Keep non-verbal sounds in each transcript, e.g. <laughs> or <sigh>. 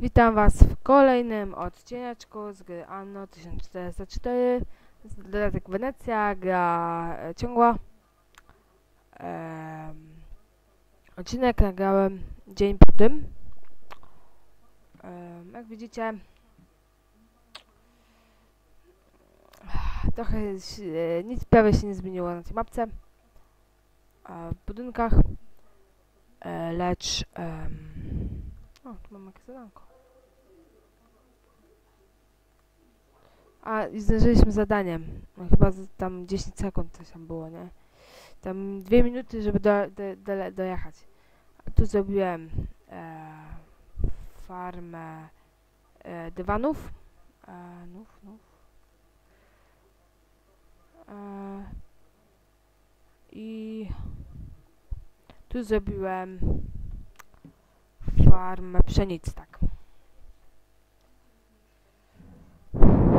Witam Was w kolejnym odcineczku z gry Anno 1404 z Dodatek Wenecja, gra e, ciągła. Odcinek nagrałem dzień po tym. Jak widzicie Trochę e, nic prawie się nie zmieniło na tej mapce e, W budynkach e, Lecz em, o, tu mam jakieś zadanko. A, i zdążyliśmy zadaniem. No, chyba tam 10 sekund coś tam było, nie? Tam dwie minuty, żeby do, do, do, dojechać. A tu zrobiłem e, farmę e, dywanów. E, nów, nów. E, I tu zrobiłem farmę pszenicy, tak.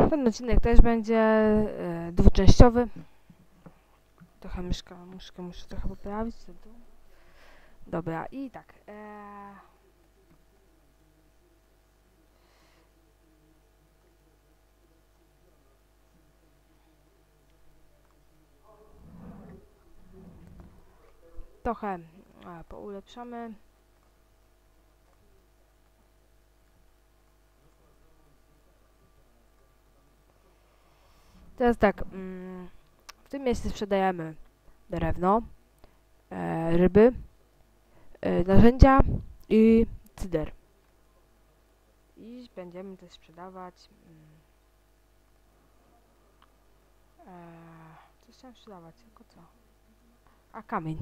Ten odcinek też będzie e, dwuczęściowy. Trochę myszka, myszkę muszę trochę poprawić. Dobra, i tak. E, trochę e, poulepszamy. Teraz tak, mm, w tym miejscu sprzedajemy drewno, e, ryby, e, narzędzia i cyder. I będziemy też sprzedawać. Mm, e, co chciałem sprzedawać? Tylko co? A kamień.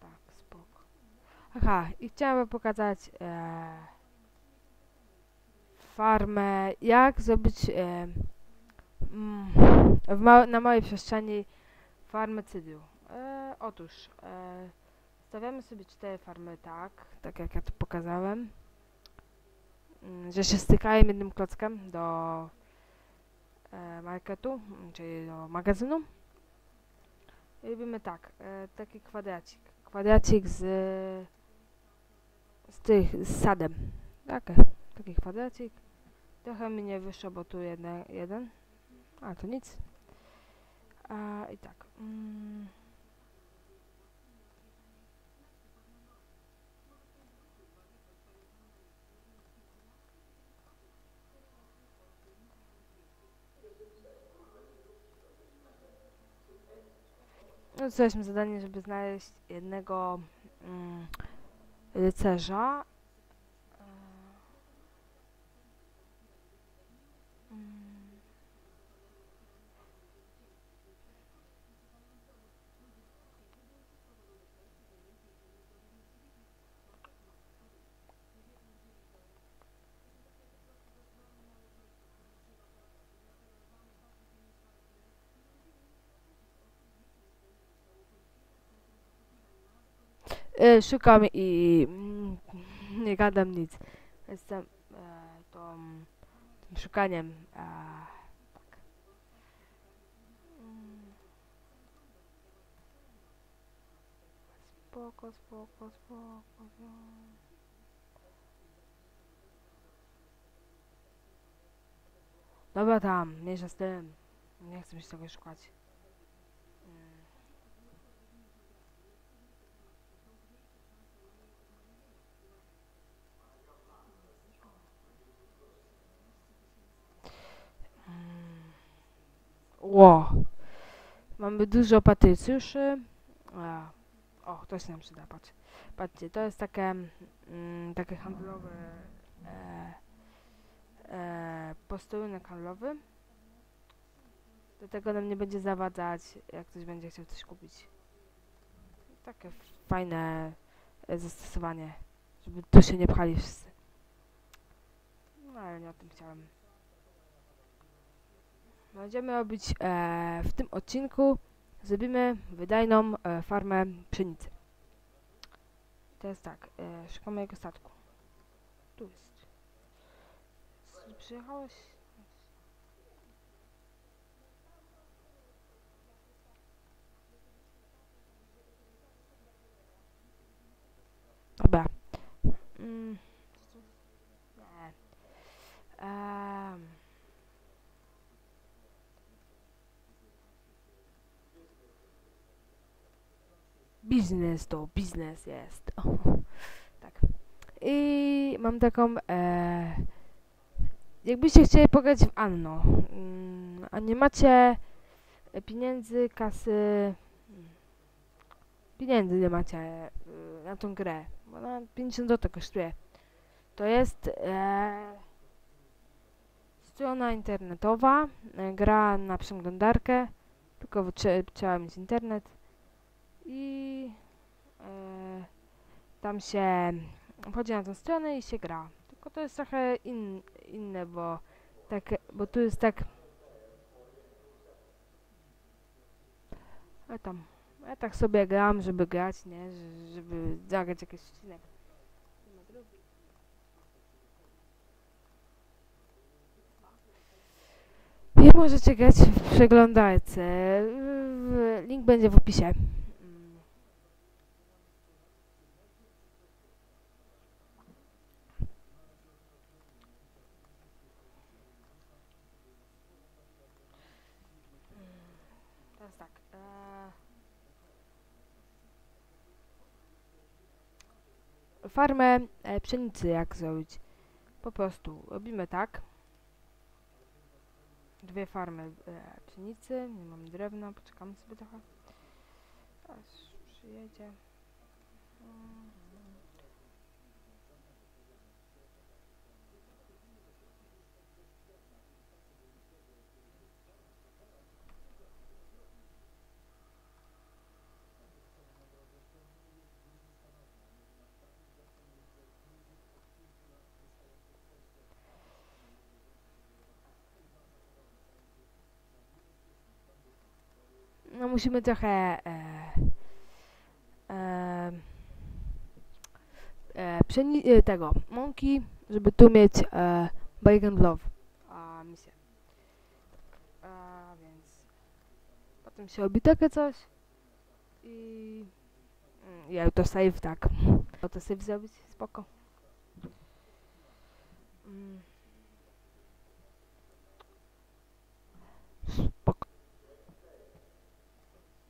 Tak, spoko. Aha, i chciałem pokazać farmę, jak zrobić Mm, na małej przestrzeni farmy cydru. E, otóż e, stawiamy sobie cztery farmy tak, tak jak ja tu pokazałem, mm, że się stykają jednym klockiem do e, marketu, mm, czyli do magazynu. I robimy tak, e, taki kwadracik, kwadracik z, z tych, z sadem, tak, taki kwadracik. Trochę mi nie wyszło, bo tu jeden, jeden. A, to nic. A, I tak. Mm. No, zadanie, żeby znaleźć jednego mm, rycerza. E, szukam i mm, nie gadam nic. Jestem e, tą, tym szukaniem. E, tak. Mm. Spoko, spoko, spoko. spoko. Dobra tam, mniejsza z tym. Nie chcę mi się tego szukać. Ło. Mamy dużo patrycjuszy. A. O, to się nam przyda, patrz. Patrzcie, to jest takie, mm, takie handlowe e, e, handlowy. Do tego nam nie będzie zawadzać, jak ktoś będzie chciał coś kupić. Takie fajne e, zastosowanie, żeby tu się nie pchali wszyscy. No ale nie o tym chciałem. Będziemy robić e, w tym odcinku zrobimy wydajną e, farmę pszenicy. To jest tak, e, szukamy jego statku. Tu jest. Przyjechałeś? Dobra. Mm. Biznes to biznes jest. <laughs> O, tak. I mam taką, e, jakbyście chcieli pograć w Anno, mm, a nie macie pieniędzy, kasy, pieniędzy nie macie y, na tą grę, bo ona 50 zł kosztuje. To jest e, strona internetowa, e, gra na przeglądarkę, tylko trze- trzeba mieć internet i tam się wchodzi na tę stronę i się gra. Tylko to jest trochę in, inne, bo tak, bo tu jest tak a tam ja tak sobie gram, żeby grać, nie? Że- Żeby zagrać jakiś odcinek. I możecie grać w przeglądarce. Link będzie w opisie. Mm. Teraz tak. E, farmę e, pszenicy jak zrobić? Po prostu robimy tak. Dwie farmy e, pszenicy. Nie mam drewna, poczekamy sobie trochę. Aż przyjedzie. Mm. No musimy trochę e, e, e, e, tego mąki, żeby tu mieć e, bacon love. A misję. A więc potem się robi takie coś i mm, ja to save tak. To save zrobić spoko. Mm. Spoko.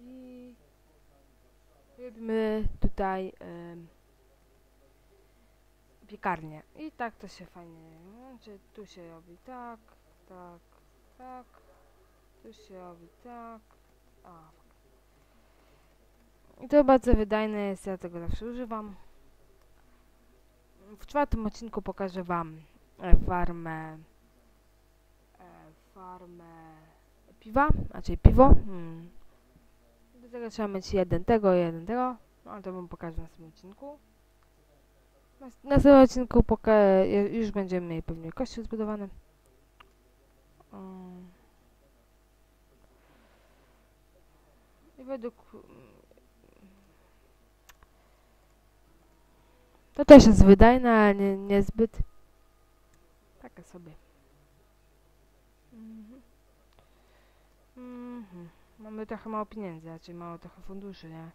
I robimy tutaj em, piekarnię. I tak to się fajnie łączy. Tu się robi tak, tak, tak. Tu się robi tak. A. I to bardzo wydajne jest, ja tego zawsze używam. W czwartym odcinku pokażę wam e, farmę e, farmę piwa, znaczy piwo. Hmm. Do tego trzeba mieć jeden tego, jeden tego. Ale to wam pokażę w następnym odcinku. Na następnym odcinku poka- już będziemy mieli pewnie kościół zbudowany. Um. I według... mm, To też jest wydajne, ale nie, niezbyt. Takie sobie. Mhm. Mhm. Mamy trochę mało pieniędzy, raczej mało trochę funduszy, nie?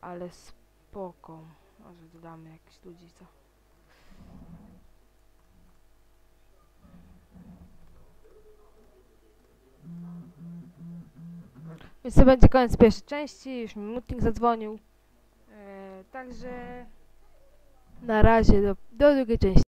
Ale spoko. Może dodamy jakichś ludzi, co? Więc to będzie koniec pierwszej części, już mi Mutnik zadzwonił. E, także na razie do, do drugiej części.